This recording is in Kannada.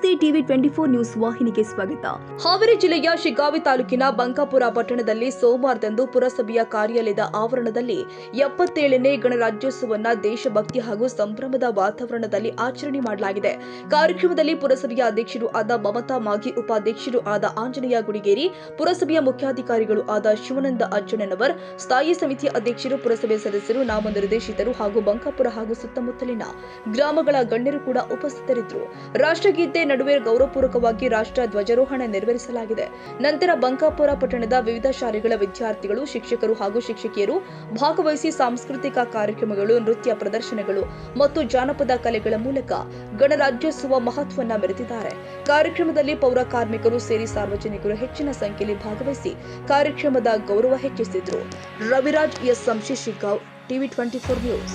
ಟಿವಿ ಟ್ವೆಂಟಿ ಫೋರ್ ನ್ಯೂಸ್ ವಾಹಿನಿಗೆ ಸ್ವಾಗತ. ಹಾವೇರಿ ಜಿಲ್ಲೆಯ ಶಿಗ್ಗಾವಿ ತಾಲೂಕಿನ ಬಂಕಾಪುರ ಪಟ್ಟಣದಲ್ಲಿ ಸೋಮವಾರದಂದು ಪುರಸಭೆಯ ಕಾರ್ಯಾಲಯದ ಆವರಣದಲ್ಲಿ ಎಪ್ಪತ್ತೇಳನೇ ಗಣರಾಜ್ಯೋತ್ಸವನ್ನ ದೇಶಭಕ್ತಿ ಹಾಗೂ ಸಂಭ್ರಮದ ವಾತಾವರಣದಲ್ಲಿ ಆಚರಣೆ ಮಾಡಲಾಗಿದೆ. ಕಾರ್ಯಕ್ರಮದಲ್ಲಿ ಪುರಸಭೆಯ ಅಧ್ಯಕ್ಷರು ಆದ ಮಮತಾ ಮಾಗಿ, ಉಪಾಧ್ಯಕ್ಷರು ಆದ ಆಂಜನೇಯ ಗುಡಿಗೇರಿ, ಪುರಸಭೆಯ ಮುಖ್ಯಾಧಿಕಾರಿಗಳು ಆದ ಶಿವಾನಂದ ಅಜ್ಜಣ್ಣನವರ್, ಸ್ಥಾಯಿ ಸಮಿತಿ ಅಧ್ಯಕ್ಷರು, ಪುರಸಭೆ ಸದಸ್ಯರು ನಾಮ ನಿರ್ದೇಶಿತರು ಹಾಗೂ ಬಂಕಾಪುರ ಹಾಗೂ ಸುತ್ತಮುತ್ತಲಿನ ಗ್ರಾಮಗಳ ಗಣ್ಯರು ಕೂಡ ಉಪಸ್ಥಿತರಿದ್ದರು. ರಾಷ್ಟ್ರಗೀತೆ ನಡುವೆ ಗೌರವಪೂರ್ವಕವಾಗಿ ರಾಷ್ಟ್ರ ಧ್ವಜಾರೋಹಣ ನೆರವೇರಿಸಲಾಗಿದೆ. ನಂತರ ಬಂಕಾಪುರ ಪಟ್ಟಣದ ವಿವಿಧ ಶಾಲೆಗಳ ವಿದ್ಯಾರ್ಥಿಗಳು, ಶಿಕ್ಷಕರು ಹಾಗೂ ಶಿಕ್ಷಕಿಯರು ಭಾಗವಹಿಸಿ ಸಾಂಸ್ಕೃತಿಕ ಕಾರ್ಯಕ್ರಮಗಳು, ನೃತ್ಯ ಪ್ರದರ್ಶನಗಳು ಮತ್ತು ಜಾನಪದ ಕಲೆಗಳ ಮೂಲಕ ಗಣರಾಜ್ಯೋತ್ಸವ ಮಹತ್ವವನ್ನು ಮೆರೆದಿದ್ದಾರೆ. ಕಾರ್ಯಕ್ರಮದಲ್ಲಿ ಪೌರ ಕಾರ್ಮಿಕರು ಸೇರಿ ಸಾರ್ವಜನಿಕರು ಹೆಚ್ಚಿನ ಸಂಖ್ಯೆಯಲ್ಲಿ ಭಾಗವಹಿಸಿ ಕಾರ್ಯಕ್ರಮದ ಗೌರವ ಹೆಚ್ಚಿಸಿದ್ರು. ರವಿರಾಜ್ ಎಸ್. ಸಂಶಿಶಿಗಾವ್ ಟಿವಿ ಟ್ವೆಂಟಿ ಫೋರ್ ನ್ಯೂಸ್.